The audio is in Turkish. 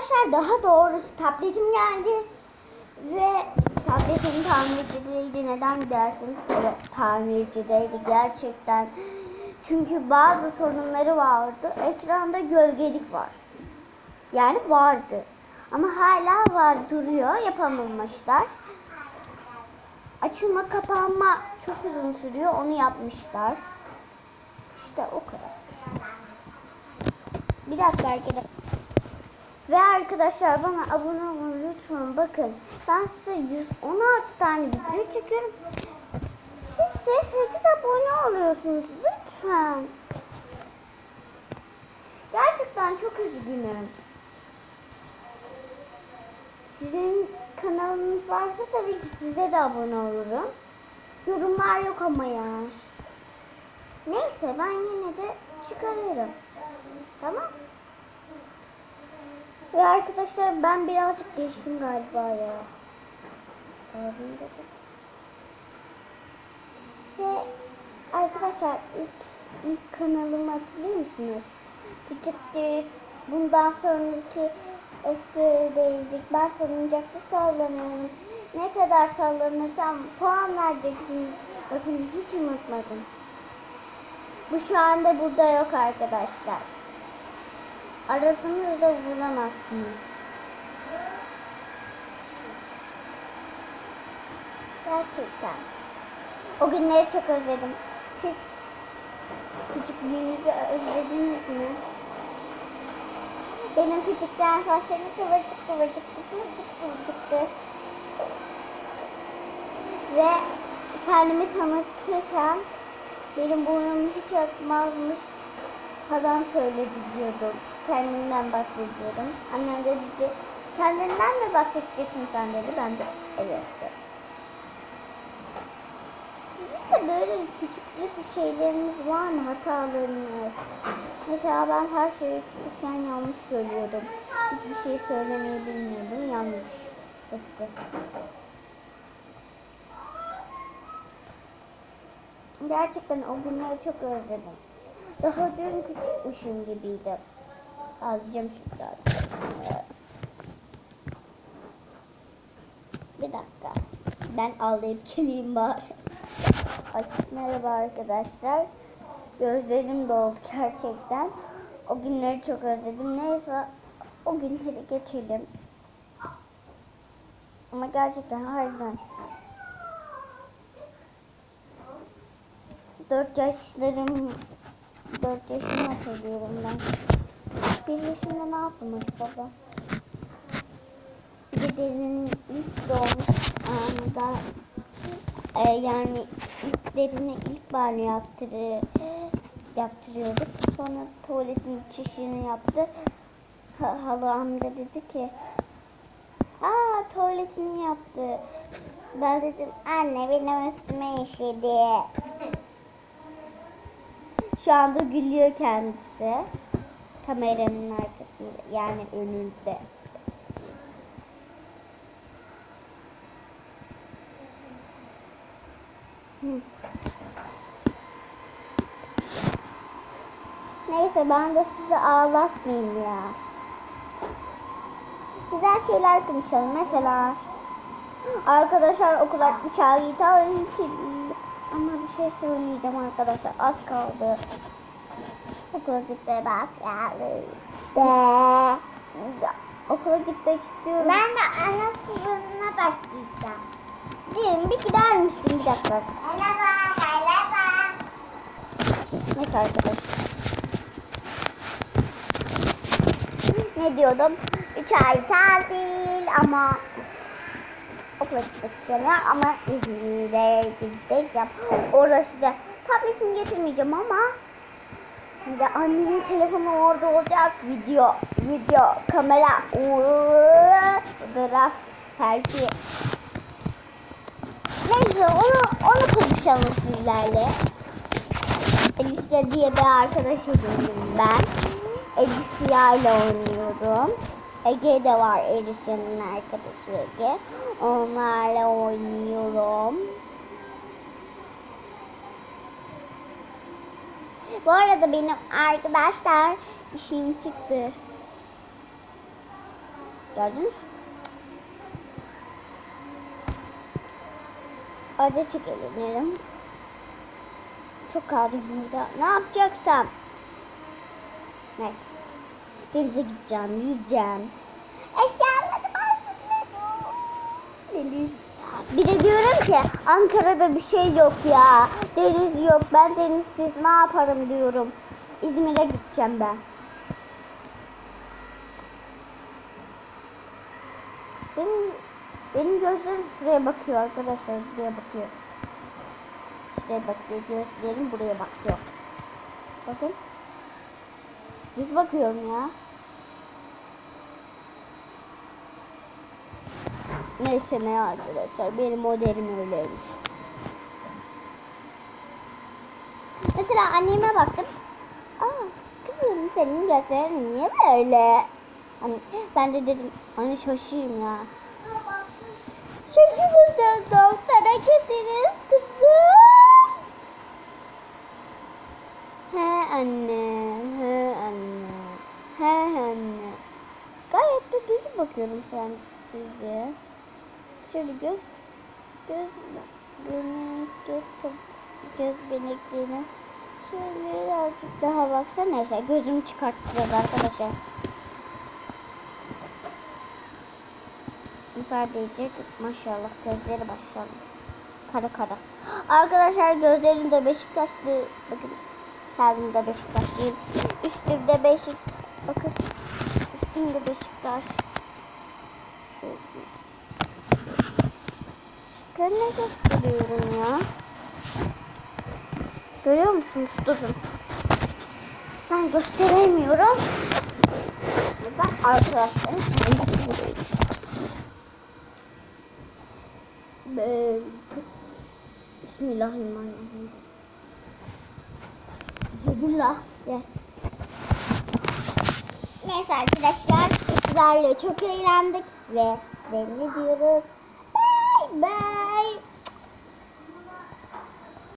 Arkadaşlar daha doğrusu tabletim geldi. Ve tabletim tamircideydi. Neden dersiniz? Evet tamircideydi gerçekten. Çünkü bazı sorunları vardı. Ekranda gölgelik var. Yani vardı. Ama hala var duruyor. Yapamamışlar. Açılma kapanma çok uzun sürüyor. Onu yapmışlar. İşte o kadar. Bir dakika arkadaşlar. Ve arkadaşlar bana abone olun lütfen bakın. Ben size 116 tane video çekiyorum. Siz ise 8 abone oluyorsunuz lütfen. Gerçekten çok üzgünüm. Sizin kanalınız varsa tabii ki size de abone olurum. Yorumlar yok ama ya. Neyse ben yine de çıkarırım. Tamam. Ve arkadaşlar ben birazcık geçtim galiba ya. Çıkarayım dedim. Ve arkadaşlar ilk, ilk kanalımı hatırlıyor musunuz? Küçüktük. Bundan sonraki eski evdeydik. Ben salıncakta sallanıyorum. Ne kadar sallanırsam puan vereceksiniz. Bakın hiç unutmadım. Bu şu anda burada yok arkadaşlar. Arasanız da bulamazsınız. Gerçekten. O günleri çok özledim. Siz küçüklüğünüzü özlediniz mi? Benim küçükken saçlarım kıvırcık kıvırcıktı, kıvırcık kıvırcıktı. Ve kendimi tanıtırken benim burnum hiç akmazmış falan söyledi diyordum. Kendimden bahsediyordum. Annem de dedi, kendinden mi bahsedeceksin sen dedi. Ben de evet. Sizin de böyle küçüklük şeyleriniz var mı? Hatalarınız? Mesela ben her şeyi küçükken yanlış söylüyordum. Hiçbir şey söylemeyi bilmiyordum. Yanlış. Hepsi. Gerçekten o günleri çok özledim. Daha dün küçükmüşüm gibiydi. Alacağım şimdi. Bir dakika. Ben ağlayıp geleyim bari. Ay, merhaba arkadaşlar. Gözlerim doldu gerçekten. O günleri çok özledim. Neyse o günleri geçelim. Ama gerçekten harbiden 4 yaşlarım 4 yaşımı hatırlıyorum ben. Bir yaşında ne yaptım acaba? Dedenin ilk doğmuş anında e, yani ilk derine ilk banyo yaptırı, yaptırıyorduk. Sonra tuvaletin çişini yaptı. Ha, halam da dedi ki Aa tuvaletini yaptı. Ben dedim anne benim üstüme işedi. Şu anda gülüyor kendisi. Kameranın arkasında yani önünde. Neyse ben de sizi ağlatmayayım ya. Güzel şeyler konuşalım. Mesela arkadaşlar okula uçağa gidelim. Ama bir şey söyleyeceğim arkadaşlar. Az kaldı. Okula gitmeye az kaldı. De. Okula gitmek istiyorum. Ben de ana sınıfına başlayacağım. Diyelim bir gider misin bir dakika. Merhaba, merhaba. Neyse arkadaşlar. Ne diyordum? 3 ay tatil ama okula gitmek istemiyorum ama İzmir'e gideceğim. Orada size tabletimi getirmeyeceğim ama bir de annemin telefonu orada olacak. Video, video, kamera, fotoğraf, selfie. Neyse onu, onu konuşalım sizlerle. Elisa diye bir arkadaş edindim ben. Elisa ile oynuyorum. Ege de var Elisa'nın arkadaşı Ege. Onlarla oynuyorum. Bu arada benim arkadaşlar işim çıktı. Gördünüz? Acı çekilirim. Çok kaldım burada. Ne yapacaksam? Neyse. Denize gideceğim, yüzeceğim. Eşyalarımı hazırladım. Deniz. Bir de diyorum ki Ankara'da bir şey yok ya. Deniz yok. Ben denizsiz ne yaparım diyorum. İzmir'e gideceğim ben. Benim benim gözlerim şuraya bakıyor arkadaşlar. Buraya bakıyor. Şuraya bakıyor. Gözlerim buraya bakıyor. Bakın. Düz bakıyorum ya. Neyse ne arkadaşlar. Benim modelim öyleymiş. Mesela anneme baktım. Aa kızım senin gözlerin niye böyle? Hani ben de dedim hani şaşayım ya. Şaşımızı doktora götürürüz kızım. He anne, he anne, he anne. Gayet de düz bakıyorum sen size. Şöyle göz, göz, benek, göz, göz beneklerine şöyle birazcık daha baksa neyse gözümü çıkartacağız arkadaşlar. Sadece maşallah gözleri maşallah. Kara kara. Arkadaşlar gözlerim de Beşiktaşlı. Bakın kendim de Beşiktaşlıyım. Üstümde Beşik. Bakın üstümde Beşiktaş. Ben ne gösteriyorum ya? Görüyor musunuz? Durun. Ben gösteremiyorum. Ben arkadaşlarım kendisini Ben... Bismillahirrahmanirrahim. Bismillah. Gel. Neyse arkadaşlar sizlerle çok eğlendik ve belli diyoruz. Bye bye.